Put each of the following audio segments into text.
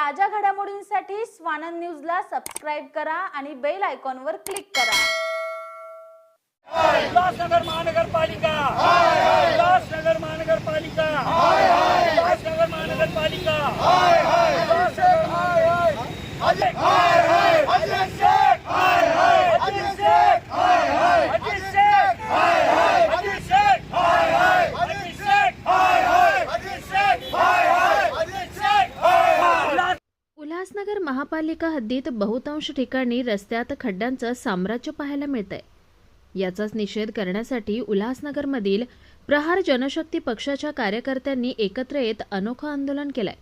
ताज्या घडामोडींसाठी स्वानंद न्यूजला सबस्क्राईब करा आणि बेल आयकॉनवर क्लिक करा. उल्हासनगर महानगरपालिका. उल्हासनगर महानगरपालिका. उल्हासनगर महानगरपालिका उल्हासनगर महानगर- अजित अजित शेख अजित शेख अजित शेख अजित शेख अजित शेख अजित शेख अजित शेख उल्हास उल्हासनगर महापालिका हद्दीत बहुतांश ठिकाणी रस्त्यात खड्ड्यांचं साम्राज्य पाहायला मिळतंय. याचाच निषेध करण्यासाठी उल्हासनगरमधील प्रहार जनशक्ती पक्षाच्या कार्यकर्त्यांनी एकत्र येत अनोखं आंदोलन केलंय.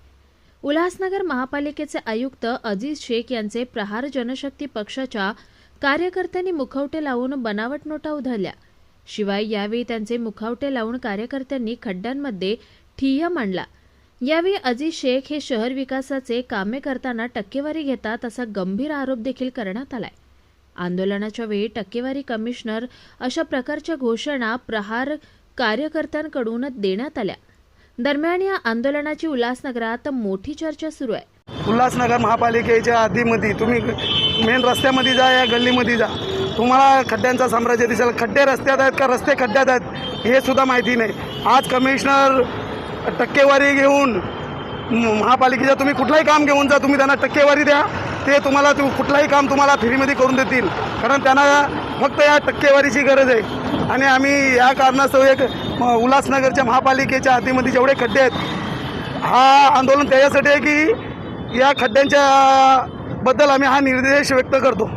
उल्हासनगर महापालिकेचे आयुक्त अजीज शेख यांचे प्रहार जनशक्ती पक्षाच्या कार्यकर्त्यांनी मुखवटे लावून बनावट नोटा उधळल्या. शिवाय यावेळी त्यांचे मुखवटे लावून कार्यकर्त्यांनी खड्ड्यांमध्ये ठिय्या मांडला. यावेळी अजीज शेख हे शहर विकासाचे कामे करताना टक्केवारी घेतात असा गंभीर आरोप देखील करण्यात आलाय. आंदोलनाच्या वेळी टक्केवारी कमिशनर अशा प्रकारच्या घोषणा प्रहार कार्यकर्त्यांकडून देण्यात आल्या. दरम्यान या आंदोलनाची उल्हासनगरात मोठी चर्चा सुरू आहे. उल्हासनगर महापालिकेच्या हद्दीमध्ये तुम्ही मेन रस्त्यामध्ये जा या गल्लीमध्ये जा. तुम्हाला खड्ड्यांचा साम्राज्य दिसेल. खड्डे रस्त्यात आहेत का? रस्ते खड्ड्यात आहेत. हे सुद्धा माहिती नाही. आज कमिशनर टक्केवारी घेऊन म- महापालिकेच्या तुम्ही कुठलंही काम घेऊन जा तुम्ही त्यांना टक्केवारी द्या. ते तुम्हाला तू काम तुम्हाला फ्रीमध्ये करून देतील. कारण त्यांना फक्त या टक्केवारीची गरज आहे. आणि आम्ही या कारणास्तव एक म- उल्हासनगरच्या महापालिकेच्या हातीमध्ये जेवढे खड्डे आहेत हा आंदोलन त्याच्यासाठी आहे की या खड्ड्यांच्या बद्दल आम्ही हा निर्देश व्यक्त करतो.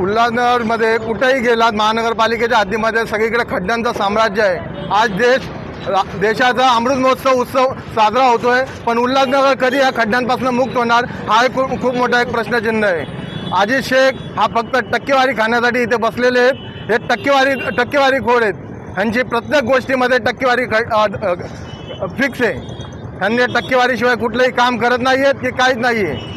उल्हासनगरमध्ये कुठेही गेलात महानगरपालिकेच्या हद्दीमध्ये सगळीकडे खड्ड्यांचं साम्राज्य आहे. आज देश देशाचा अमृत महोत्सव उत्सव साजरा होतोय पण उल्हासनगर कधी या खड्ड्यांपासून मुक्त होणार हा एक खूप मोठा एक प्रश्नचिन्ह आहे. आजी शेख हा फक्त टक्केवारी खाण्यासाठी इथे बसलेले आहेत. हे टक्केवारी टक्केवारी खोड आहेत. ह्यांची प्रत्येक गोष्टीमध्ये टक्केवारी फिक्स आहे. ह्यांनी टक्केवारीशिवाय कुठलंही काम करत नाही आहेत की काहीच नाही आहे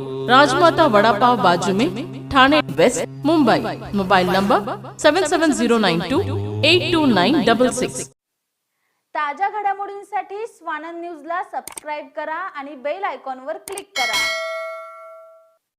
Rajmata vada pav बाजू में Thane west Mumbai. Mobile number seven seven zero nine two eight two nine double six ताज्या घडामोडींसाठी स्वानंद न्यूजला सबस्क्राईब करा आणि बेल आयकॉनवर क्लिक करा।